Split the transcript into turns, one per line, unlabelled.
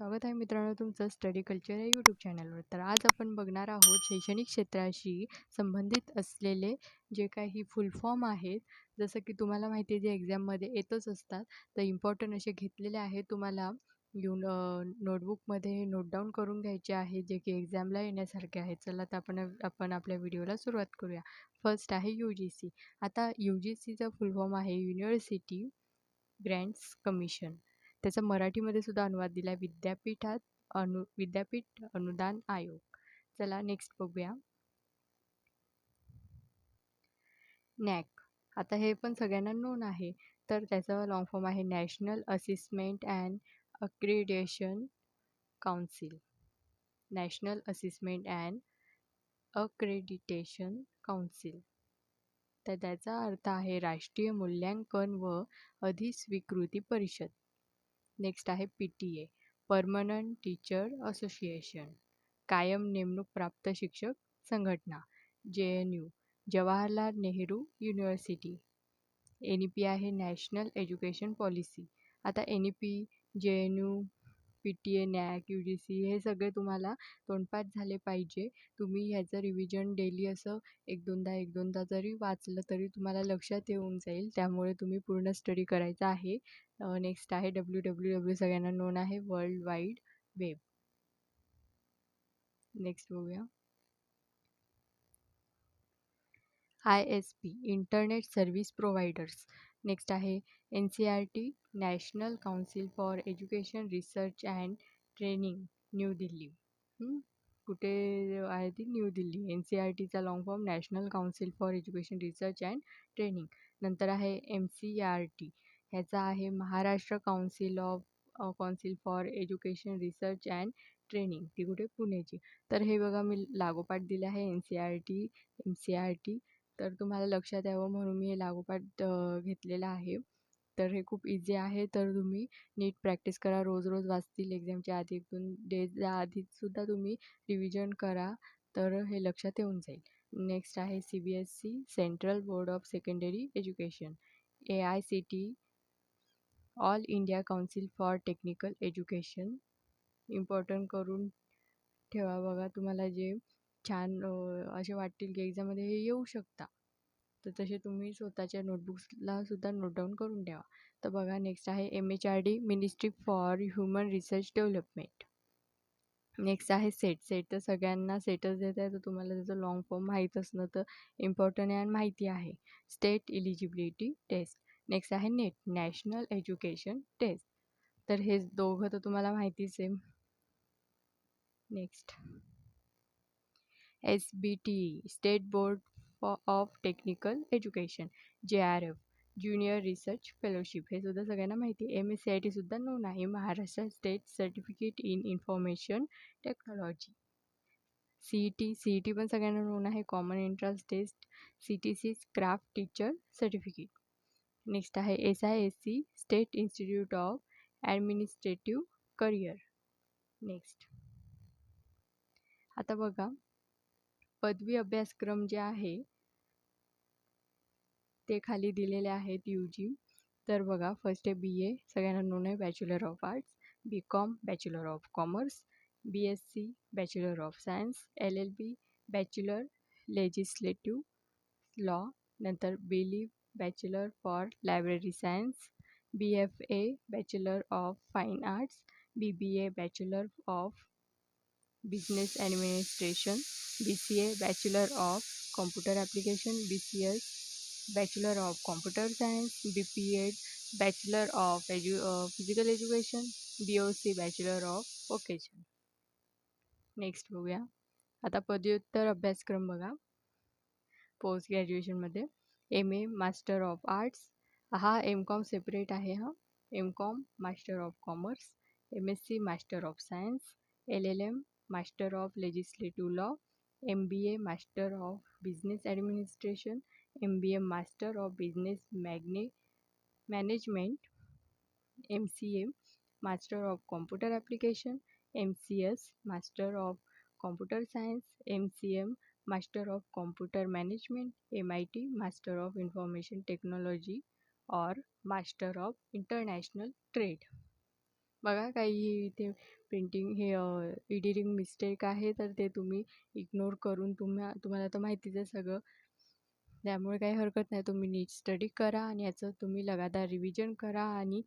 स्वागत आहे मित्रांनो तुमचं स्टडी कल्चर या यूट्यूब चॅनलवर तर आज आपण बघणार आहोत शैक्षणिक क्षेत्राशी संबंधित असलेले जे काही फुल फॉर्म आहेत जसं की तुम्हाला माहिती आहे जे एक्झाममध्ये येतच असतात तर इम्पॉर्टंट असे घेतलेले आहेत तुम्हाला घेऊन नोटबुकमध्ये नोट डाऊन करून घ्यायचे आहे जे की एक्झामला येण्यासारखे आहेत चला तर आपण आपण आपल्या व्हिडिओला सुरुवात करूया. फर्स्ट आहे यू जी सी आता यू जी सीचा फुल फॉर्म आहे युनिव्हर्सिटी ग्रँट्स कमिशन त्याचा मराठीमध्ये सुद्धा अनुवाद दिला आहे विद्यापीठात अनु विद्यापीठ अनुदान आयोग. चला नेक्स्ट बघूया. नॅक आता हे पण सगळ्यांना नोन आहे. तर त्याचा लॉंग फॉर्म आहे national assessment and accreditation council national assessment and accreditation council तर त्याचा अर्थ आहे राष्ट्रीय मूल्यांकन व अधिस्वीकृती परिषद. नेक्स्ट आहे P T A permanent teacher association कायम नेमणूक प्राप्त शिक्षक संघटना J N U Jawaharlal Nehru university N E P आहे नॅशनल एज्युकेशन पॉलिसी आता N E P J N U P T A NAAC U G C हे सगळे तुम्हाला तोंडपाठ झाले पाहिजे. तुम्ही ह्याचं रिव्हिजन डेली असं एक दोनदा एक दोनदा जरी वाचलं तरी तुम्हाला लक्षात येऊन जाईल. त्यामुळे तुम्ही पूर्ण स्टडी करायचा आहे. नेक्स्ट आहे डब्ल्यू डब्ल्यू डब्ल्यू सगळ्यांना नोन आहे वर्ल्ड वाईड वेब. नेक्स्ट बघूया. I S P internet service providers. Next आहे N C R T national council for education research and training new Delhi कुठे आहे ती? New Delhi N C R टीचा long form national council for education research and training नंतर आहे M C R T ह्याचा आहे Maharashtra council of council for education research and training ती कुठे? पुण्याची. तर हे बघा मी लागोपाठ दिले आहे N C R T M C R T तर तुम्हाला लक्षात यावं म्हणून मी हे लागोपाठ घेतलेलं आहे. तर हे खूप इझी आहे. तर तुम्ही नीट प्रॅक्टिस करा. रोज रोज वाचतील एक्झामच्या आधी एक दोन डेजच्या आधीसुद्धा तुम्ही रिव्हिजन करा. तर हे लक्षात येऊन जाईल. नेक्स्ट आहे C B S C central board of secondary education A I C T all India council for technical education important करून ठेवा बघा तुम्हाला जे छान असे वाटतील की एक्झाममध्ये हे येऊ शकता. तर तसे तुम्ही स्वतःच्या नोटबुक्सला सुद्धा नोट डाऊन करून ठेवा. तर बघा नेक्स्ट आहे M H R D ministry for human research development next आहे सेट सेट तर सगळ्यांना सेटच देत आहे. तर तुम्हाला त्याचं लॉंग फॉर्म माहीत असणं तर इम्पॉर्टंट आहे आणि माहिती आहे. स्टेट इलिजिबिलिटी टेस्ट नेक्स्ट आहे नेट नॅशनल एज्युकेशन टेस्ट तर हे दोघं तर तुम्हाला माहितीच आहे. Next S B T state board of technical education J R F junior research fellowship हे सुद्धा सगळ्यांना माहिती आहे. एम एस सी आय टीसुद्धा नोन आहे. Maharashtra state certificate in information technology C E T C E T पण सगळ्यांना known आहे. Common entrance test C T C craft teacher certificate next आहे S I S C state institute of administrative career next आता बघा पदवी अभ्यासक्रम जे आहे ते खाली दिलेले आहेत यू जी तर बघा फर्स्ट आहे बी ए सगळ्यांना नोन आहे bachelor of arts B com bachelor of commerce B S C bachelor of science L L B bachelor legislative law नंतर B Lib bachelor for library science B F A bachelor of fine arts B B A bachelor of business administration B C A bachelor of computer application B C S bachelor of computer science B P Ed bachelor of edu physical education B O C bachelor of vocation next बघूया. आता पदव्युत्तर अभ्यासक्रम बघा. Post ग्रॅज्युएशनमध्ये M A master of arts हा M com separate आहे हा. M com master of commerce M S C master of science L L M Master of Legislative Law, MBA Master of Business Administration, MBA Master of Business Magne Management, MCM Master of Computer Application, MCS Master of Computer Science, MCM Master of Computer Management, MIT Master of Information Technology or Master of International Trade. बघा काही इथे printing हे editing mistake आहे तर ते तुम्ही ignore करून तुम्हा तुम्हाला तर माहितीच आहे सगळं. त्यामुळे काही हरकत नाही तुम्ही नीट स्टडी करा आणि याचं तुम्ही लगातार रिव्हिजन करा आणि